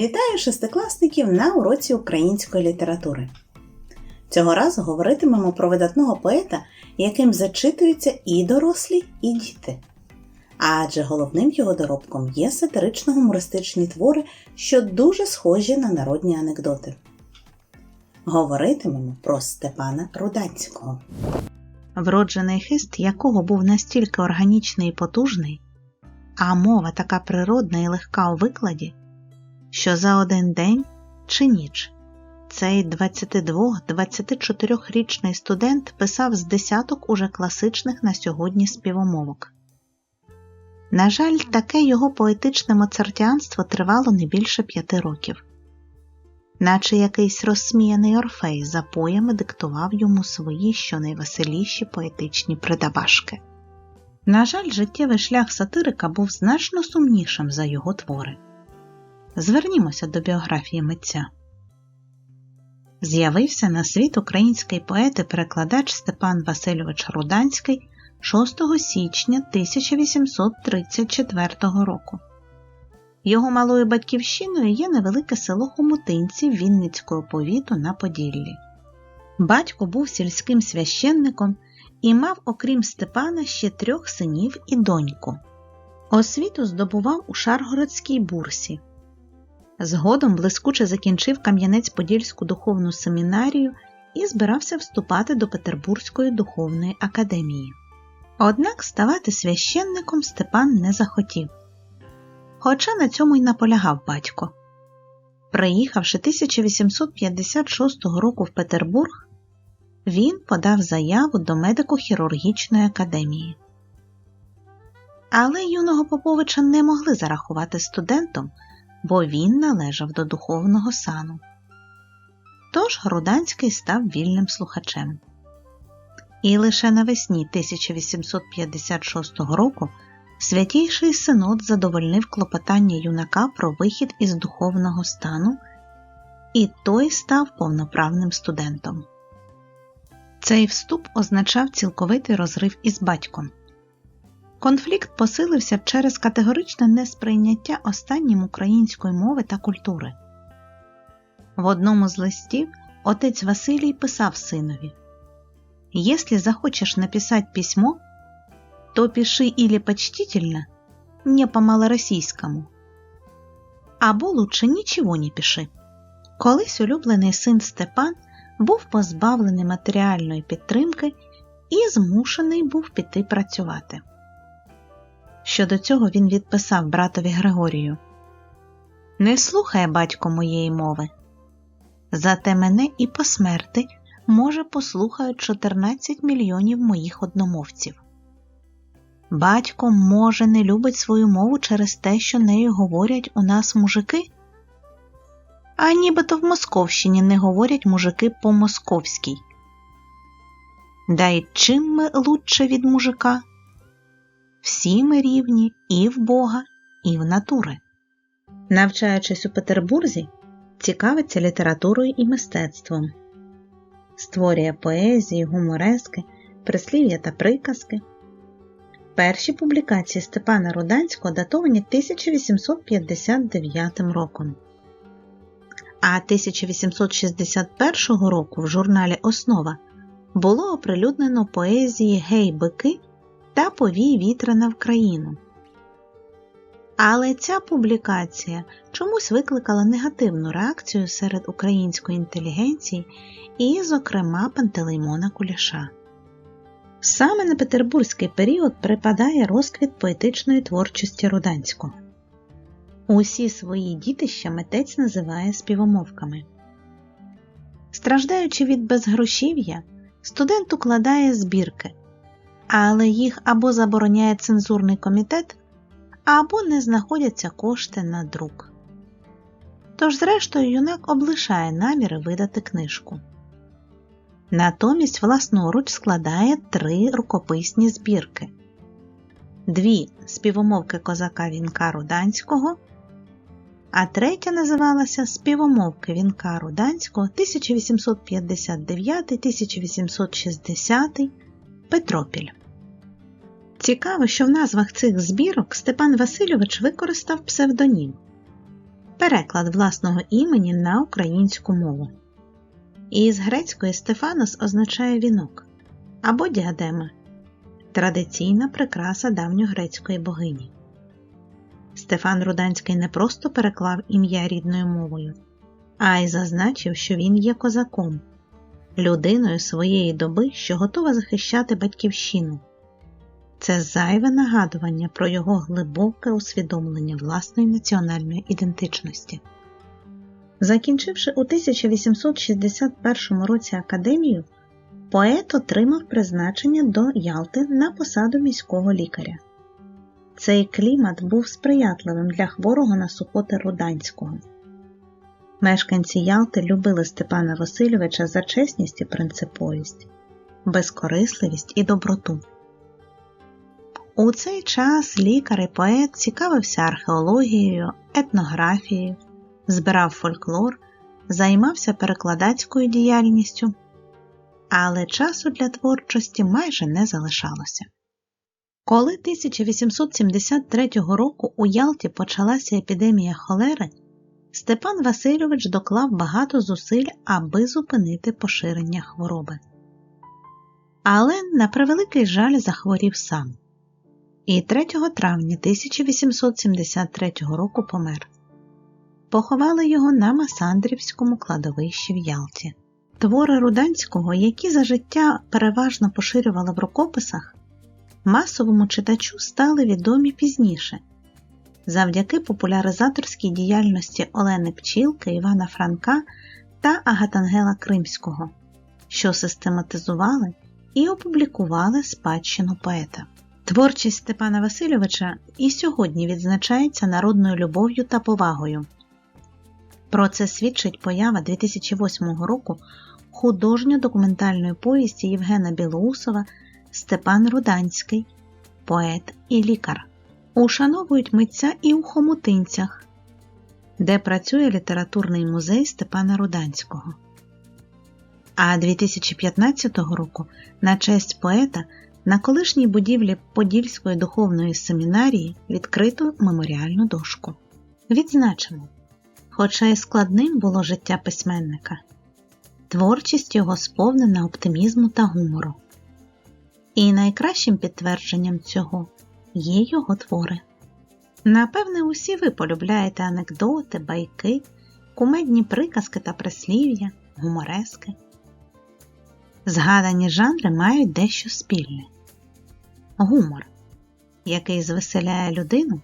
Вітаю шестикласників на уроці української літератури. Цього разу говоритимемо про видатного поета, яким зачитуються і дорослі, і діти. Адже головним його доробком є сатирично-гумористичні твори, що дуже схожі на народні анекдоти. Говоритимемо про Степана Руданського. вроджений хист якого був настільки органічний і потужний, а мова така природна і легка у викладі, що за один день чи ніч цей 22-24-річний студент писав з десяток уже класичних на сьогодні співомовок. На жаль, таке його поетичне моцартіанство тривало не більше п'яти років, наче якийсь розсміяний орфей за поями диктував йому свої щонайвеселіші поетичні придабашки. На жаль, життєвий шлях сатирика був значно сумнішим за його твори. Звернімося до біографії митця. З'явився на світ український поет і перекладач Степан Васильович Руданський 6 січня 1834 року. Його малою батьківщиною є невелике село Хомутинці Вінницького повіту на Поділлі. Батько був сільським священником і мав, окрім Степана, ще трьох синів і доньку. Освіту здобував у Шаргородській бурсі. Згодом блискуче закінчив Кам'янець-Подільську духовну семінарію і збирався вступати до Петербурзької духовної академії. Однак ставати священником Степан не захотів. Хоча на цьому й наполягав батько. Приїхавши 1856 року в Петербург, він подав заяву до медико-хірургічної академії. Але юного Поповича не могли зарахувати студентом, бо він належав до духовного сану. Тож Груданський став вільним слухачем. І лише навесні 1856 року Святійший Синод задовольнив клопотання юнака про вихід із духовного стану, і той став повноправним студентом. Цей вступ означав цілковитий розрив із батьком. Конфлікт посилився через категоричне несприйняття останнім української мови та культури. В одному з листів отець Василій писав синові «Если захочешь написать письмо, то пиши или почтительно, не по-малороссийскому, або лучше нічого не пиши. Колись улюблений син Степан був позбавлений матеріальної підтримки і змушений був піти працювати. Щодо цього він відписав братові Григорію Не слухай, батько, моєї мови. Зате мене і по смерти, може, послухають 14 мільйонів моїх одномовців. Батько, може, не любить свою мову через те, що нею говорять у нас мужики? А нібито в Московщині не говорять мужики по-московській. Да й чим ми лучше від мужика? Всі ми рівні і в Бога, і в натури. Навчаючись у Петербурзі, цікавиться літературою і мистецтвом, створює поезії, гуморески, прислів'я та приказки. Перші публікації Степана Руданського датовані 1859 роком. А 1861 року в журналі Основа було оприлюднено поезії Гей бики та Повій вітряна в країну. Але ця публікація чомусь викликала негативну реакцію серед української інтелігенції і, зокрема, Пантелеймона Куліша. Саме на петербурзький період припадає розквіт поетичної творчості Руданського. Усі свої дітища митець називає співомовками. Страждаючи від безгрошів'я, студент укладає збірки, але їх або забороняє цензурний комітет, або не знаходяться кошти на друк. Тож, зрештою, юнак облишає наміри видати книжку. Натомість власноруч складає три рукописні збірки: дві співомовки козака Вінка Руданського, а третя називалася Співомовки Вінка Руданського 1859-1860 Петропіль. Цікаво, що в назвах цих збірок Степан Васильович використав псевдонім. переклад власного імені на українську мову. І з грецької Стефанос означає вінок або діадема традиційна прикраса давньогрецької богині. Стефан Руданський не просто переклав ім'я рідною мовою, а й зазначив, що він є козаком, людиною своєї доби, що готова захищати батьківщину. Це зайве нагадування про його глибоке усвідомлення власної національної ідентичності. Закінчивши у 1861 році академію, поет отримав призначення до Ялти на посаду міського лікаря. Цей клімат був сприятливим для хворого на сухоти Руданського. Мешканці Ялти любили Степана Васильовича за чесність і принциповість, безкорисливість і доброту. У цей час лікар і поет цікавився археологією, етнографією, збирав фольклор, займався перекладацькою діяльністю, але часу для творчості майже не залишалося. Коли 1873 року у Ялті почалася епідемія холери, Степан Васильович доклав багато зусиль, аби зупинити поширення хвороби. Але, на превеликий жаль, захворів сам. І 3 травня 1873 року помер. Поховали його на Масандрівському кладовищі в Ялті. Твори Руданського, які за життя переважно поширювали в рукописах, масовому читачу стали відомі пізніше завдяки популяризаторській діяльності Олени Пчілки, Івана Франка та Агатангела Кримського, що систематизували і опублікували спадщину поета. Творчість Степана Васильовича і сьогодні відзначається народною любов'ю та повагою. Про це свідчить поява 2008 року художньо-документальної повісті Євгена Білоусова Степан Руданський, поет і лікар. Ушановують митця і у Хомутинцях, де працює літературний музей Степана Руданського. А 2015 року на честь поета на колишній будівлі Подільської духовної семінарії відкрито меморіальну дошку. Відзначимо, хоча й складним було життя письменника, творчість його сповнена оптимізму та гумору. І найкращим підтвердженням цього є його твори. Напевне, усі ви полюбляєте анекдоти, байки, кумедні приказки та прислів'я, гуморески. Згадані жанри мають дещо спільне гумор, який звеселяє людину,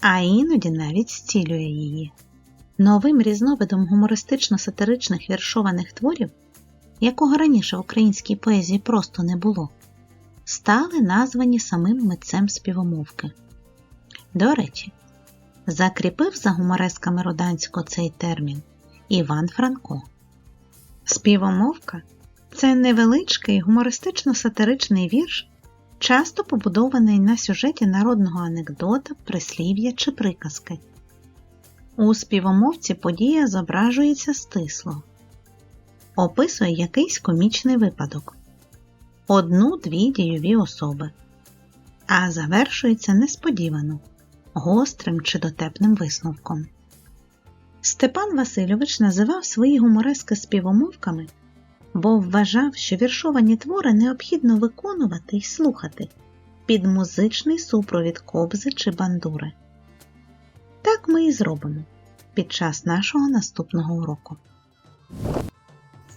а іноді навіть зцілює її. Новим різновидом гумористично-сатиричних віршованих творів, якого раніше в українській поезії просто не було, стали названі самим митцем співомовки. До речі, закріпив за гуморесками Руданського цей термін Іван Франко. Співомовка це невеличкий гумористично-сатиричний вірш, часто побудований на сюжеті народного анекдота, прислів'я чи приказки. У співомовці подія зображується стисло, описує якийсь комічний випадок, одну-дві дійові особи, а завершується несподівано, гострим чи дотепним висновком. Степан Васильович називав свої гуморески співомовками, бо вважав, що віршовані твори необхідно виконувати й слухати під музичний супровід кобзи чи бандури. Так ми і зробимо під час нашого наступного уроку.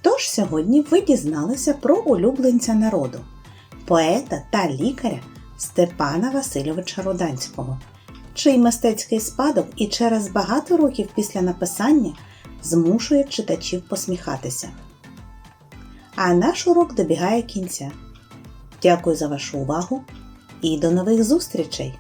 Тож сьогодні ви дізналися про улюбленця народу, поета та лікаря Степана Васильовича Руданського, чий мистецький спадок і через багато років після написання змушує читачів посміхатися. А наш урок добігає кінця. Дякую за вашу увагу і до нових зустрічей!